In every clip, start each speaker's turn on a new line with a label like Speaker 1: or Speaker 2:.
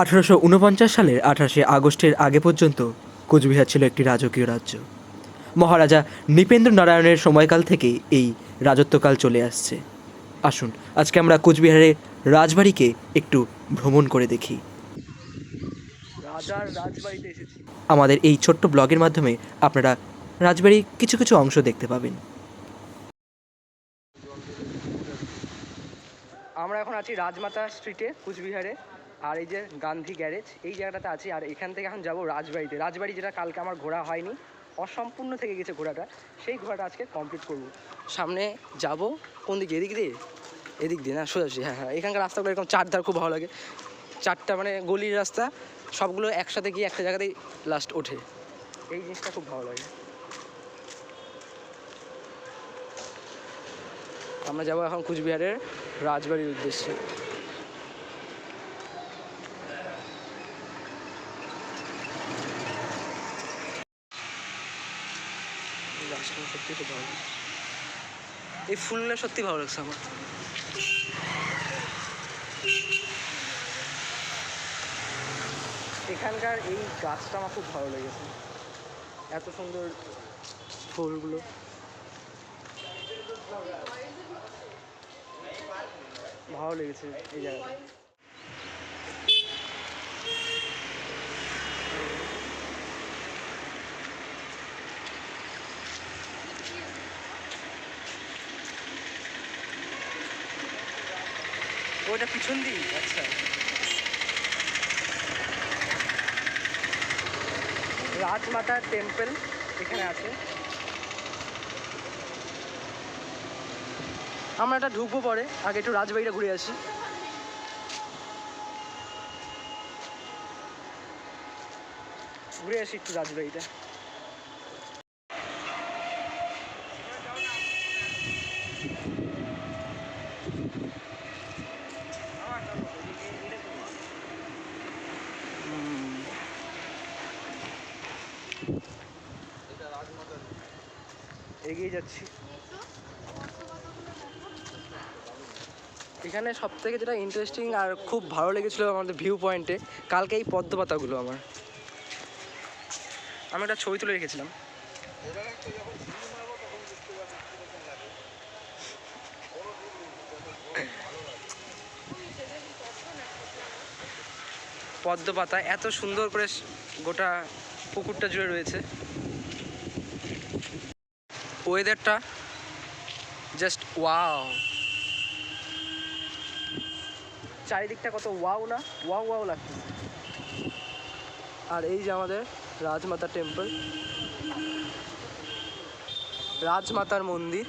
Speaker 1: আঠারোশো উনপঞ্চাশ সালের আঠাশে আগস্টের আগে পর্যন্ত কোচবিহার ছিল একটি রাজকীয় রাজ্য। মহারাজা নৃপেন্দ্র নারায়ণের সময়কাল থেকে এই রাজত্বকাল চলে আসছে। আসুন আজকে আমরা কোচবিহারের রাজবাড়িকে একটু ভ্রমণ করে দেখি।
Speaker 2: রাজার রাজবাড়িতে এসেছি।
Speaker 1: আমাদের এই ছোট্ট ব্লগের মাধ্যমে আপনারা রাজবাড়ির কিছু কিছু অংশ দেখতে পাবেন।
Speaker 2: আমরা এখন আছি রাজমাতা স্ট্রিটে কুচবিহারে। আর এই যে গান্ধী গ্যারেজ, এই জায়গাটাতে আছি। আর এখান থেকে এখন যাব রাজবাড়িতে। রাজবাড়ি যেটা কালকে আমার ঘোরা হয়নি, অসম্পূর্ণ থেকে গেছে ঘোরাটা। সেই ঘোরাটা আজকে কমপ্লিট করব। সামনে যাব কোন দিকে? এদিক দিয়ে? এদিক দিয়ে না? সোজাসুজি হ্যাঁ হ্যাঁ। এখানকার রাস্তাগুলো এরকম চারধার খুব ভালো লাগে। চারটা মানে গলির রাস্তা, সবগুলো একসাথে গিয়ে একটা জায়গাতেই লাস্ট ওঠে। এই জিনিসটা খুব ভালো লাগে। আমরা যাব এখন কুচবিহারের রাজবাড়ির উদ্দেশ্যে এই খুব ভালো। এই ফুলটা সত্যি ভালো লাগছে আমার। এখানকার এই গাছটা আমার খুব ভালো লেগেছে। এত সুন্দর ফুলগুলো। ভালো লেগেছে এই জায়গাটা। ওটা পিছন দিই আচ্ছা। রাজমাতা টেম্পল এখানে আছে। আমরা এটা ঢুকবো পরে, আগে একটু রাজবাড়িটা ঘুরে আসি। ঘুরে আসি একটু রাজবাড়িটা। এগিয়ে যাচ্ছি। এখানে সব থেকে যেটা ইন্টারেস্টিং আর খুব ভালো লেগেছিলো আমাদের ভিউ পয়েন্টে কালকে এই পদ্ম পাতাগুলো আমার। আমি একটা ছবি তুলে রেখেছিলাম। পদ্ম পাতা এত সুন্দর করে গোটা পুকুরটা জুড়ে রয়েছে। ওয়েদারটা জাস্ট ওয়াও চারিদিকটা কত ওয়াও না? ওয়াও ওয়াও লাগছে আর এই যে আমাদের রাজমাতা টেম্পল, রাজমাতার মন্দির।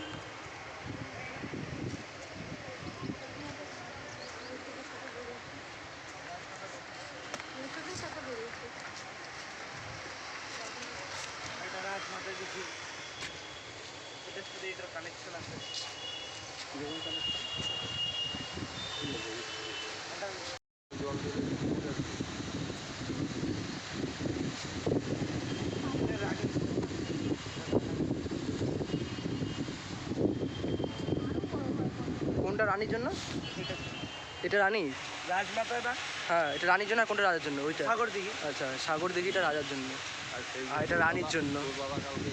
Speaker 2: রানীর জন্য? এটা রানী
Speaker 3: রাজমাতা
Speaker 2: হ্যাঁ এটা রানীর জন্য আর কোনটা রাজার জন্য? ওইটা।
Speaker 3: সাগর দিঘি।
Speaker 2: আচ্ছা সাগর দিঘিটা রাজার জন্য। আর এটা রানীর জন্য।
Speaker 3: বাবা কাউকে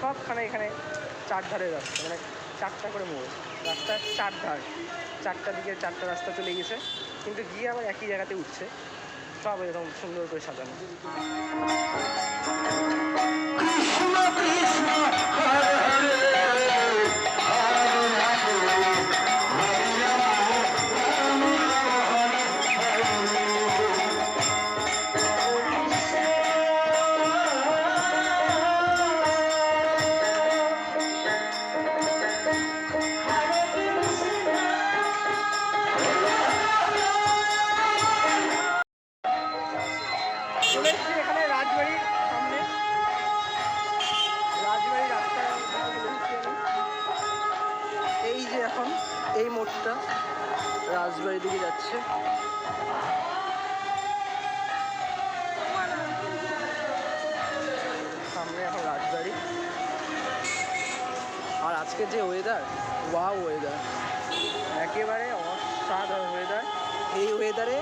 Speaker 2: সবখানে এখানে চার ধারে রাস্তা মানে চারটা করে মোড়। রাস্তার চার ধার চারটা দিকে চারটা রাস্তা চলে গেছে কিন্তু গিয়ে আবার একই জায়গাতে উঠছে। সব এরকম সুন্দর করে সাজানো। চলে একেবারে অসাধারণ ওয়েদার এই ওয়েদারে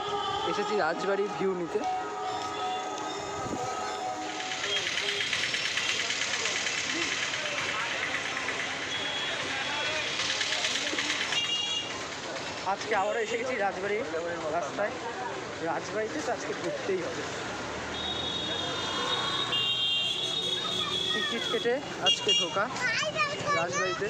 Speaker 2: এসেছি রাজবাড়ির ভিউ নিতে। আজকে আবারও এসে গেছি রাজবাড়ি রাস্তায়। রাজবাড়িতে তো আজকে ঘুরতেই হবে। টিকিট কেটে আজকে ঢোকা রাজবাড়িতে।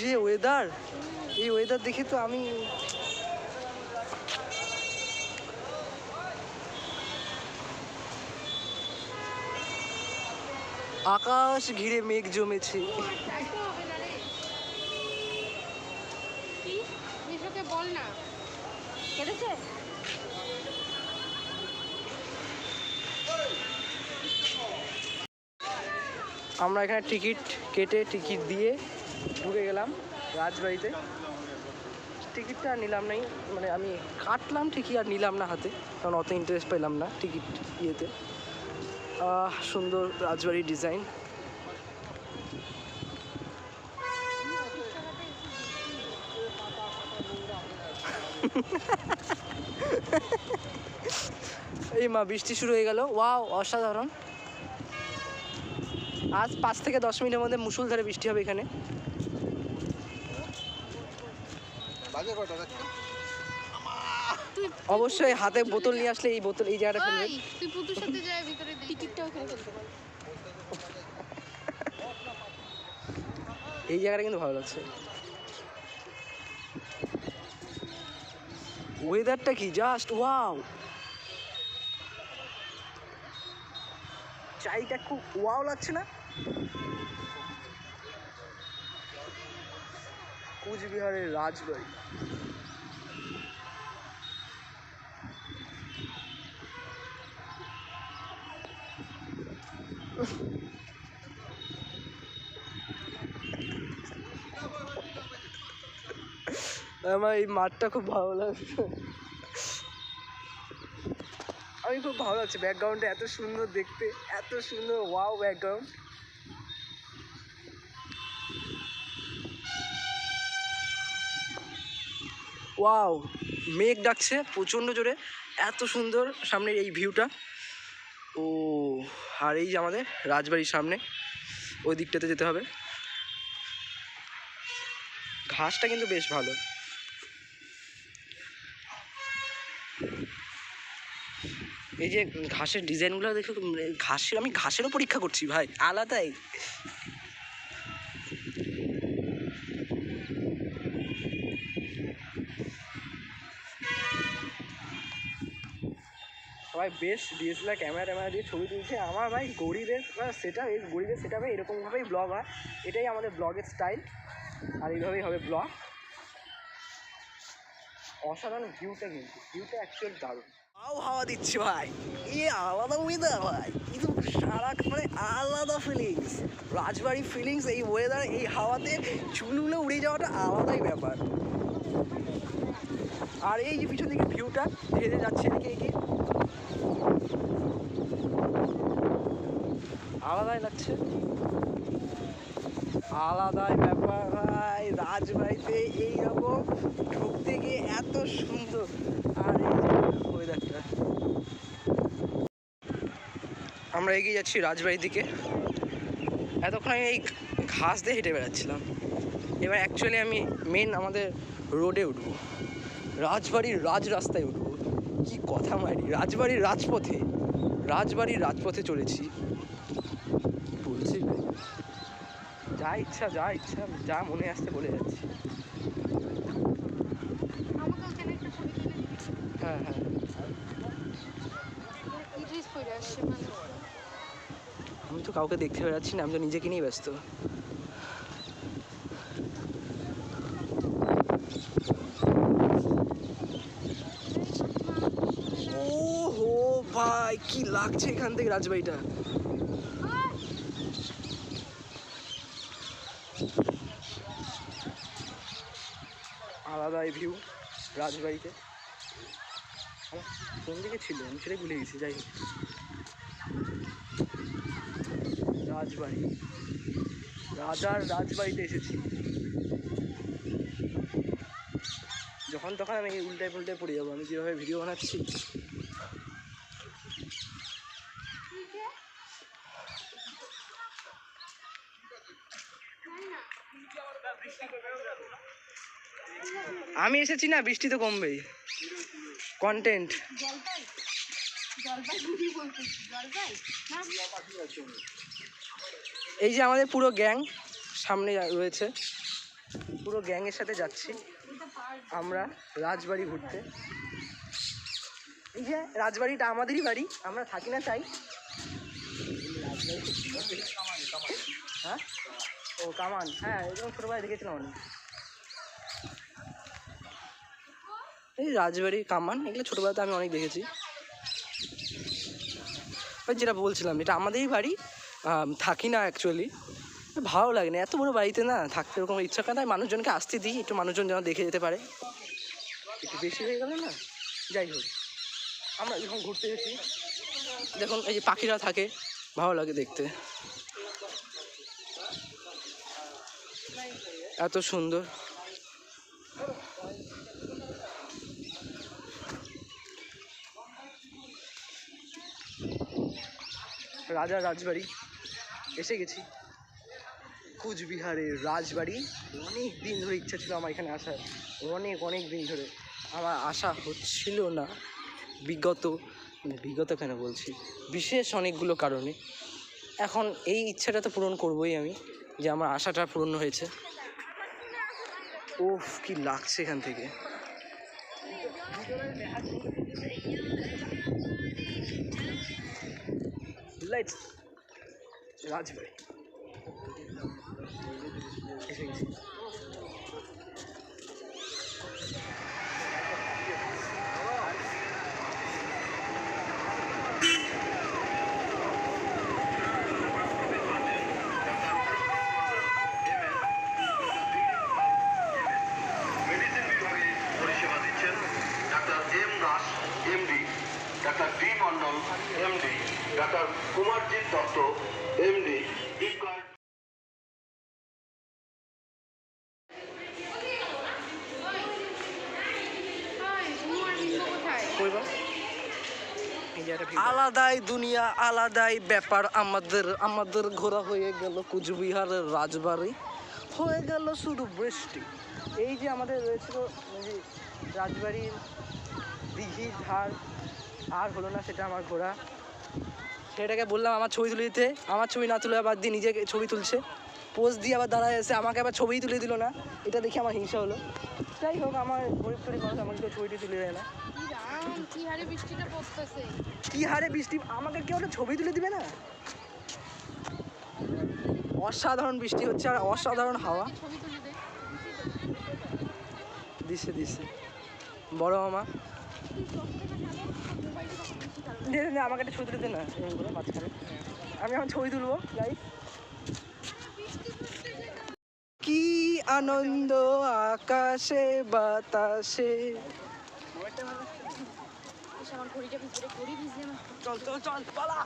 Speaker 2: যে ওয়েদার এই ওয়েদার দেখে তো আমি আকাশ ঘিরে মেঘ জমেছে।
Speaker 3: বল না। কেটেছে?
Speaker 2: আমরা এখানে টিকিট কেটে টিকিট দিয়ে ঢুকে গেলাম রাজবাড়িতে। টিকিটটা নিলাম নাই মানে আমি কাটলাম ঠিকই আর নিলাম না হাতে, কারণ অত ইন্টারেস্ট পেলাম না টিকিট ইয়েতে। সুন্দর রাজবাড়ির ডিজাইন এই মা, বৃষ্টি শুরু হয়ে গেল। ওয়াও, অসাধারণ। আজ পাঁচ থেকে দশ মিনিটের মধ্যে মুসুলধারে বৃষ্টি হবে এখানে
Speaker 4: বাজে কটা দেখছ
Speaker 3: তুই
Speaker 2: অবশ্যই হাতে বোতল নিয়ে আসলে এই বোতল এই জায়গাটা ফেলবেন
Speaker 3: ওই, তুই পুতুর সাথে যায় ভিতরে ফেলতে পার
Speaker 2: এই জায়গাটা কিন্তু ভালো লাগছে। ওয়েদারটা কি? জাস্ট ওয়াও চাইটা খুব ওয়াও লাগছে না? কুচবিহারের রাজবাড়ি। আমার এই মাঠটা খুব ভালো লাগছে। আমি খুব ভালো লাগছে ব্যাকগ্রাউন্ডটা এত সুন্দর দেখতে, এত সুন্দর ওয়াও ব্যাকগ্রাউন্ড ওয়াও, মেঘ ডাকছে প্রচণ্ড জোরে। এত সুন্দর সামনের এই ভিউটা। ও, আর এই যে আমাদের রাজবাড়ির সামনে, ওই দিকটাতে যেতে হবে। ঘাসটা কিন্তু বেশ ভালো। এই যে ঘাসের ডিজাইনগুলো দেখে ঘাসের আমি ঘাসেরও পরীক্ষা করছি, ভাই। আলাদাই। সবাই বেশ ডিএসএলআর ক্যামেরা ট্যামেরা দিয়ে ছবি তুলছে। আমার ভাই গরিবের সেট এই গরিবের সেট এরকমভাবেই ব্লগ হয়। এটাই আমাদের ব্লগের স্টাইল আর এইভাবেই হবে ব্লগ অসাধারণ ভিউটা কিন্তু। ভিউটা অ্যাকচুয়াল দারুণ। আও হাওয়া দিচ্ছে ভাই। এ আলাদা ওয়েদার ভাই। কিন্তু সারা মানে আলাদা ফিলিংস রাজবাড়ি ফিলিংস এই ওয়েদার এই হাওয়াতে চুলগুলো উড়ে যাওয়াটা আলাদাই ব্যাপার। আর এই যে পিছন দিকে ভিউটা ধেরে যাচ্ছে এদিকে এগিয়ে আলাদাই লাগছে। আলাদাই ব্যাপার ভাই, রাজবাড়িতে এইরকম ঢুকতে গিয়ে এত সুন্দর। আর এই ওয়েদারটা। আমরা এগিয়ে যাচ্ছি রাজবাড়ির দিকে। এতক্ষণ আমি এই ঘাস দিয়ে হেঁটে বেড়াচ্ছিলাম। এবার অ্যাকচুয়ালি আমি মেন আমাদের রোডে উঠবো। রাজবাড়ির রাজ রাস্তায় উঠবো। কি কথা মারি? রাজবাড়ির রাজপথে রাজবাড়ির রাজপথে চলেছি। বলছি যা ইচ্ছা যা ইচ্ছা যা মনে আসতে বলে যাচ্ছি। হ্যাঁ হ্যাঁ।
Speaker 3: মানুষ
Speaker 2: আমি তো কাউকে দেখতে বেড়াচ্ছি না আমি তো নিজেকে নিয়ে ব্যস্ত ও হো ভাই কি লাগছে এখান থেকে রাজবাড়িটা? আলাদাই ভিউ রাজবাড়িতে। কোন দিকে ছিল আমি সেটাই ভুলে গেছি, যাই হোক। রাজবাড়ি। রাজার রাজবাড়িতে এসেছি। যখন তখন আমি উল্টায় পুল্টায় পড়ে যাব, আমি যেভাবে ভিডিও বানাচ্ছি? আমি এসেছি না বৃষ্টি তো কমবেই। কন্টেন্ট এই যে আমাদের পুরো গ্যাং সামনে রয়েছে। পুরো গ্যাংয়ের সাথে যাচ্ছি। আমরা রাজবাড়ি ঘুরতে। এই যে রাজবাড়িটা আমাদেরই বাড়ি আমরা থাকি না তাই। হ্যাঁ? ও কামান। হ্যাঁ এরকম ছোটোবেলায় দেখেছিলাম অনেক এই রাজবাড়ি, কামান, এগুলো ছোটোবেলাতে আমি অনেক দেখেছি। যেটা বলছিলাম, এটা আমাদেরই বাড়ি থাকি না অ্যাকচুয়ালি ভালো লাগে না, এত বড় বাড়িতে না থাকতে ওরকম ইচ্ছা করে তাই মানুষজনকে আসতে দিই, একটু মানুষজন যেন দেখে যেতে পারে। একটু বেশি হয়ে গেল না, যাই হোক। আমরা যখন ঘুরতে গেছি, দেখুন এই যে পাখিরা থাকে, ভালো লাগে দেখতে। এত সুন্দর। রাজার রাজবাড়ি। এসে গেছি। কুচবিহারের রাজবাড়ি। অনেক দিন ধরে ইচ্ছা ছিল আমার এখানে আসার। অনেক অনেক দিন ধরে। আমার আশা হচ্ছিল না। বিগত বিগত কেন বলছি? বিশেষ অনেকগুলো কারণে। এখন এই ইচ্ছাটা তো পূরণ করবোই আমি, যে আমার আশাটা পূরণ হয়েছে। ওফ কি লাগছে এখান থেকে। লাইটস রাজবাড়ি দুনিয়া আলাদাই ব্যাপার। আমাদের আমাদের ঘোরা হয়ে গেল কুচবিহারের রাজবাড়ি। হয়ে গেল শুধু বৃষ্টি। এই যে আমাদের রয়েছিল রাজবাড়ির দিঘি ধার, আর হলো না সেটা আমার ঘোরা। সেটাকে বললাম আমার ছবি তুলিতে। আমার ছবি না তুলে আবার দিয়ে নিজেকে ছবি তুলছে। পোজ দিয়ে আবার দাঁড়ায় এসে আমাকে আবার ছবিই তুলে দিল না। এটা দেখে আমার হিংসা হলো। যাই হোক, আমার গরিব গরিব মানুষ আমাকে কেউ ছবিটি তুলে দেয় না।
Speaker 3: কি হারে
Speaker 2: বৃষ্টি আমাকে কেউ একটা ছবি তুলে দিবে না? অসাধারণ বৃষ্টি হচ্ছে আর অসাধারণ হাওয়া।
Speaker 3: ছবি তুলে দে
Speaker 2: দিচ্ছে দিচ্ছে বড় মামা আমাকে একটা ছবি তুলে দে না। আমি এখন ছবি তুলবো যাই কি আনন্দ আকাশে বাতাসে। চল চল চল পালা।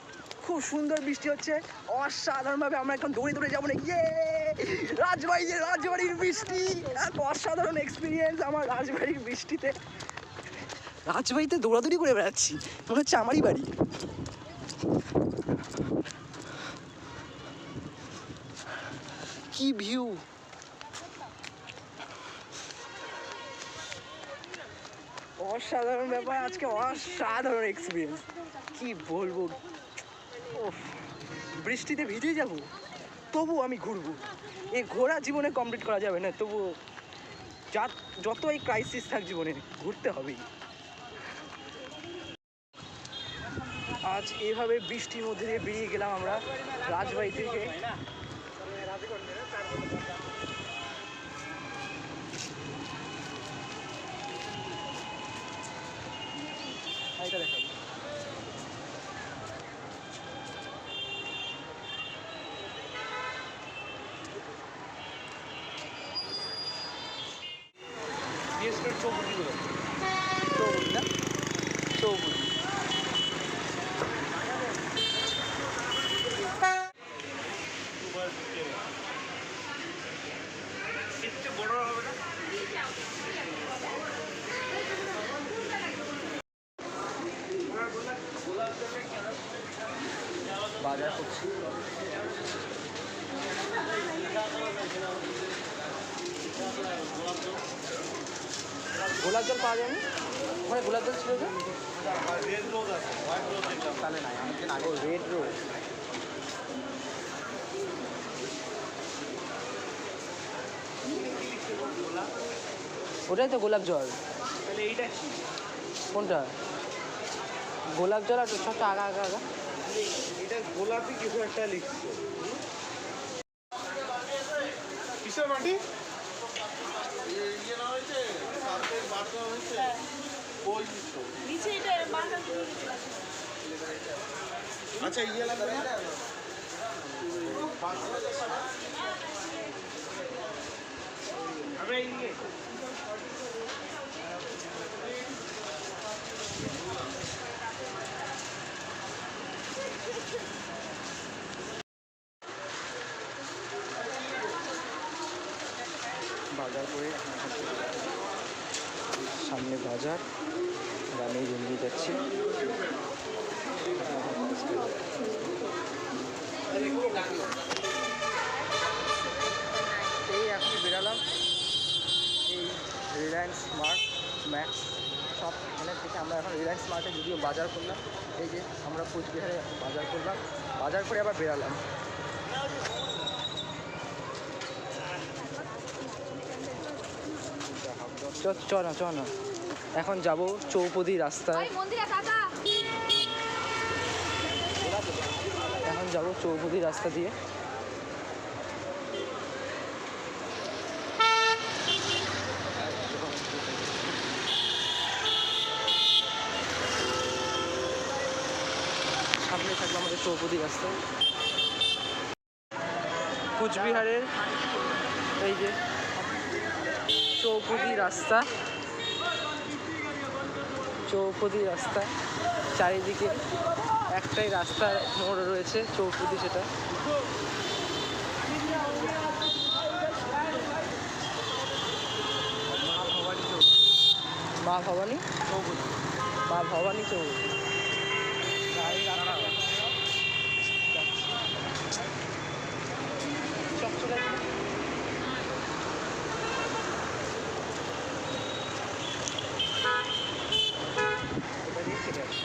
Speaker 2: খুব সুন্দর বৃষ্টি হচ্ছে। অসাধারণভাবে আমরা এখন দৌড়ে দৌড়ে যাব না। ইয়ে! রাজবাড়ি যে রাজবাড়ির বৃষ্টি। এক অসাধারণ এক্সপিরিয়েন্স আমার রাজবাড়ির বৃষ্টিতে। রাজবাড়িতে দৌড়াদৌড়ি করে বেড়াচ্ছি। মনে হচ্ছে আমারই বাড়ি। কি ভিউ অসাধারণ ব্যাপার, আজকে অসাধারণ এক্সপিরিয়েন্স কি বলব? বৃষ্টিতে ভিজে যাব তবু আমি ঘুরবো। এই ঘোরা জীবনে কমপ্লিট করা যাবে না তবু যা যতই ক্রাইসিস থাক জীবনে, ঘুরতে হবেই। আজ এভাবে বৃষ্টির মধ্যে দিয়ে বেরিয়ে গেলাম আমরা রাজবাড়ি থেকে। готовы. ওটাই তো গোলাপ জল।
Speaker 5: তাহলে এইটা কি?
Speaker 2: কোনটা? গোলাপ জল আর সবটা আগা আগা আগা
Speaker 5: এটা গোলাপি কিছু একটা লিখছে। কিসের মাটি? আচ্ছা ইয়ে লাগবে না? আমরা এইদিকে
Speaker 2: বাজার করে এখন এখান থেকে সামনে বাজার আর আমি রুম নিয়ে যাচ্ছি এই এখন বেরালাম। এই রিলায়েন্স স্মার্ট ম্যাক্স সব এখানে থেকে আমরা এখন রিলায়েন্স স্মার্টে যদিও বাজার করলাম, এই যে আমরা কোচবিহারে বাজার করলাম। বাজার করে আবার বেরালাম। চ চ না চ না। এখন যাব চৌপদি রাস্তায়। এখন যাব চৌপদি রাস্তা দিয়ে। সামনে থাকবে আমাদের চৌপদি রাস্তা। কুচবিহারের এই যে চৌপদি রাস্তা। চৌপদি রাস্তা। চারিদিকে একটাই রাস্তার মোড় রয়েছে চৌপদি সেটা। মা ভবানী চৌপদি। মা ভবানী চৌপদি চকচকে এটা দিয়ে চলে আসি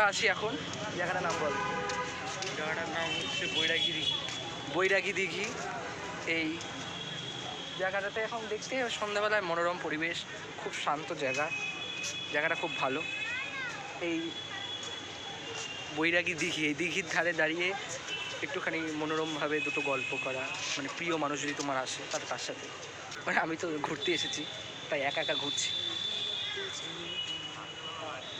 Speaker 2: আমরা আছি এখন। জায়গাটার নাম বল।
Speaker 5: জায়গাটার নাম হচ্ছে বৈরাগিরি।
Speaker 2: বৈরাগী দিঘি। এই জায়গাটাতে এখন দেখতে সন্ধ্যাবেলায় মনোরম পরিবেশ খুব শান্ত জায়গা। জায়গাটা খুব ভালো। এই বৈরাগী দিঘি এই দিঘির ধারে দাঁড়িয়ে একটুখানি মনোরমভাবে দুটো গল্প করা মানে প্রিয় মানুষ যদি তোমার আসে তার তার সাথে। মানে আমি তো ঘুরতে এসেছি তাই একা একা ঘুরছি।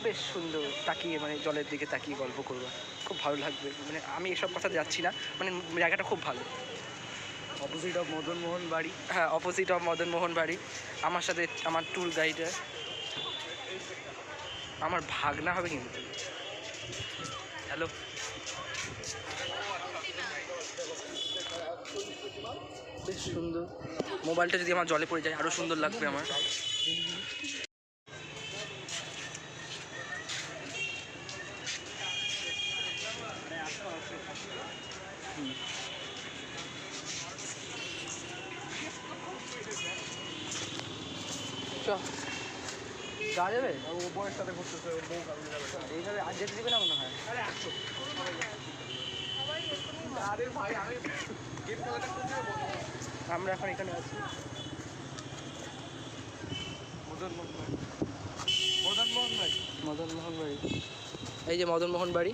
Speaker 2: বেশ সুন্দর তাকিয়ে মানে জলের দিকে তাকিয়ে গল্প করবা। খুব ভালো লাগবে। মানে আমি এসব কথা যাচ্ছি না। মানে জায়গাটা খুব ভালো।
Speaker 5: অপোজিট অফ মদন মোহন বাড়ি।
Speaker 2: হ্যাঁ অপোজিট অফ মদন মোহন বাড়ি। আমার সাথে আমার ট্যুর গাইডার আমার ভাগনা হবে কিন্তু। হ্যালো বেশ সুন্দর। মোবাইলটা যদি আমার জলে পড়ে যায় আরও সুন্দর লাগবে আমার।
Speaker 5: বয়ের সাথে বউ
Speaker 2: এইভাবে আর যেতে দিবে না মনে হয়?
Speaker 5: আরে ভাই আমি গেম খেলাটা
Speaker 2: আমরা এখন এখানে আছি।
Speaker 5: মদন মোহন ভাই। মদন মোহন ভাই।
Speaker 2: মদন মোহন বাড়ি। এই যে মদন মোহন বাড়ি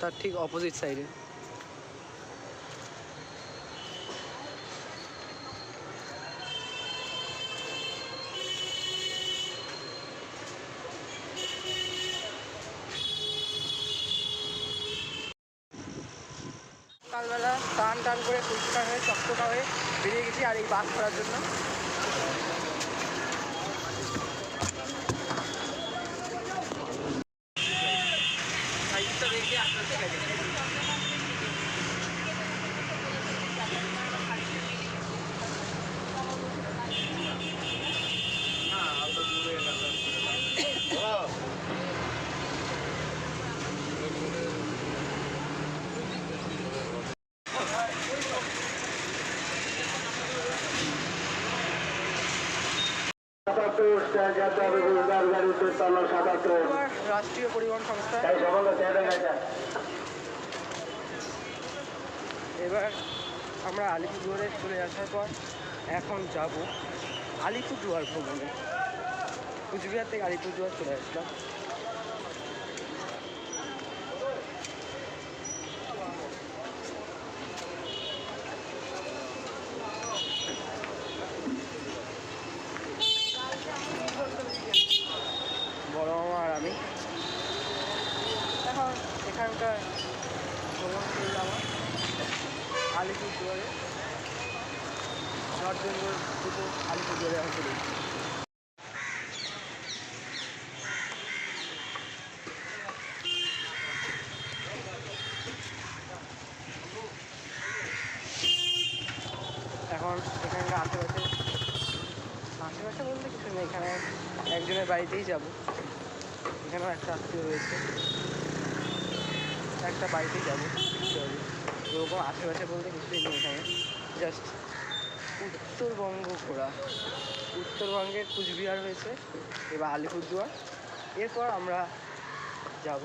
Speaker 2: তার ঠিক অপোজিট সাইডে পরিষ্কার হয়ে চকচকা হয়ে বেরিয়ে গেছি আর এই বাস করার জন্য। রাষ্ট্রীয় পরিবহন সংস্থা। এবার আমরা আলিপুরদুয়ারে চলে আসার পর এখন যাব আলিপুরদুয়ার ভ্রমণে। কুচবিহার থেকে আলিপুরদুয়ার চলে আসলাম বড় মামা আর আমি এখন এখানকার ভ্রমণ করলাম আলিপুরদুয়ারে নর্থ বেঙ্গল দুটো আলিপুরদুয়ারে এখন চলে এসেছি। এখন এখানকার আশেপাশে আশেপাশে বলতে কিছু নেই এখানে একজনের বাড়িতেই যাব। এখানেও একটা আত্মীয় রয়েছে। একটা বাড়িতেই যাব। এরকম আশেপাশে বলতে কিছুই নেই এখানে। জাস্ট উত্তরবঙ্গ ঘোরা। উত্তরবঙ্গে কুচবিহার হয়েছে, এবার আলিপুরদুয়ার। এরপর আমরা যাব।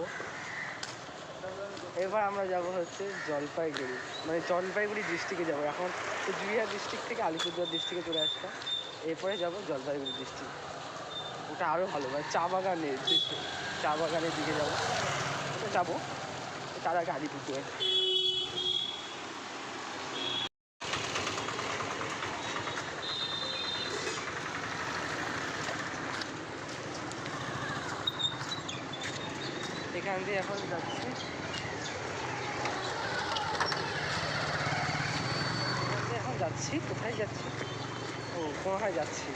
Speaker 2: এবার আমরা যাব হচ্ছে জলপাইগুড়ি। মানে জলপাইগুড়ি ডিস্ট্রিক্টে যাব। এখন কুচবিহার ডিস্ট্রিক্ট থেকে আলিপুরদুয়ার ডিস্ট্রিক্টে চলে আসলাম। এরপরে যাব জলপাইগুড়ি ডিস্ট্রিক্ট ওটা আরও ভালো মানে চা বাগানের যে চা বাগানের দিকে যাব। ওটা যাব, তার আগে আলিপুরদুয়ার এখান দিয়ে এখন যাচ্ছি। এখন যাচ্ছি, কোথায় যাচ্ছি? ও কোথায় যাচ্ছি।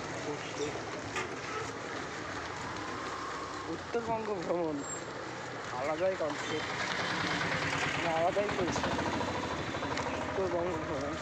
Speaker 2: উত্তরবঙ্গ ভ্রমণ আলাদাই কনসেপ্ট আলাদাই চলছে উত্তরবঙ্গ ভ্রমণ